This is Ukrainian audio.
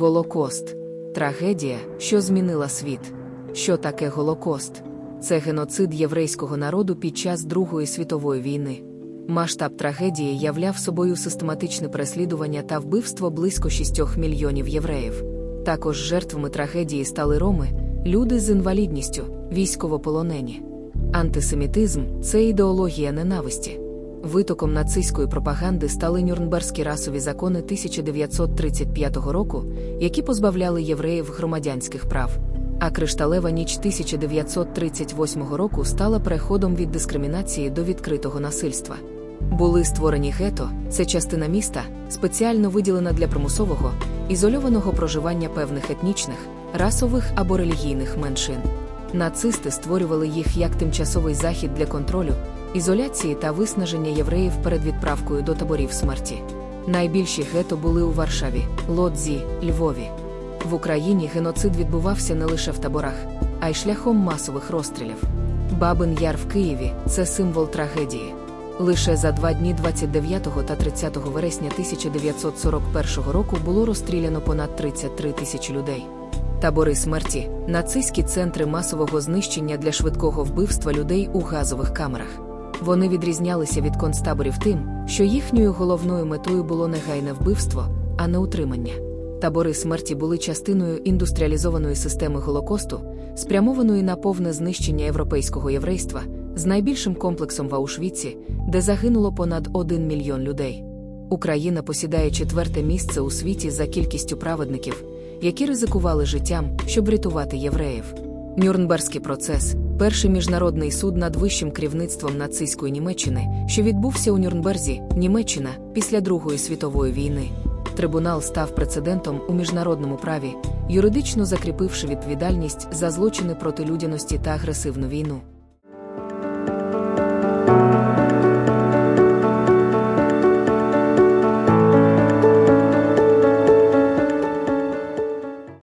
Голокост трагедія, що змінила світ. Що таке Голокост? Це геноцид єврейського народу під час Другої світової війни. Масштаб трагедії являв собою систематичне переслідування та вбивство близько 6 мільйонів євреїв. Також жертвами трагедії стали роми, люди з інвалідністю, військовополонені. Антисемітизм це ідеологія ненависті. Витоком нацистської пропаганди стали Нюрнберзькі расові закони 1935 року, які позбавляли євреїв громадянських прав. А кришталева ніч 1938 року стала переходом від дискримінації до відкритого насильства. Були створені гето, це частина міста, спеціально виділена для примусового, ізольованого проживання певних етнічних, расових або релігійних меншин. Нацисти створювали їх як тимчасовий захід для контролю, ізоляції та виснаження євреїв перед відправкою до таборів смерті. Найбільші гето були у Варшаві, Лодзі, Львові. В Україні геноцид відбувався не лише в таборах, а й шляхом масових розстрілів. Бабин Яр в Києві це символ трагедії. Лише за два дні 29 та 30 вересня 1941 року було розстріляно понад 33 тисячі людей. Табори смерті нацистські центри масового знищення для швидкого вбивства людей у газових камерах. Вони відрізнялися від концтаборів тим, що їхньою головною метою було негайне вбивство, а не утримання. Табори смерті були частиною індустріалізованої системи Голокосту, спрямованої на повне знищення європейського єврейства, з найбільшим комплексом в Аушвіці, де загинуло понад 1 мільйон людей. Україна посідає четверте місце у світі за кількістю праведників, які ризикували життям, щоб рятувати євреїв. Нюрнберзький процес перший міжнародний суд над вищим керівництвом нацистської Німеччини, що відбувся у Нюрнберзі, Німеччина, після Другої світової війни. Трибунал став прецедентом у міжнародному праві, юридично закріпивши відповідальність за злочини проти людяності та агресивну війну.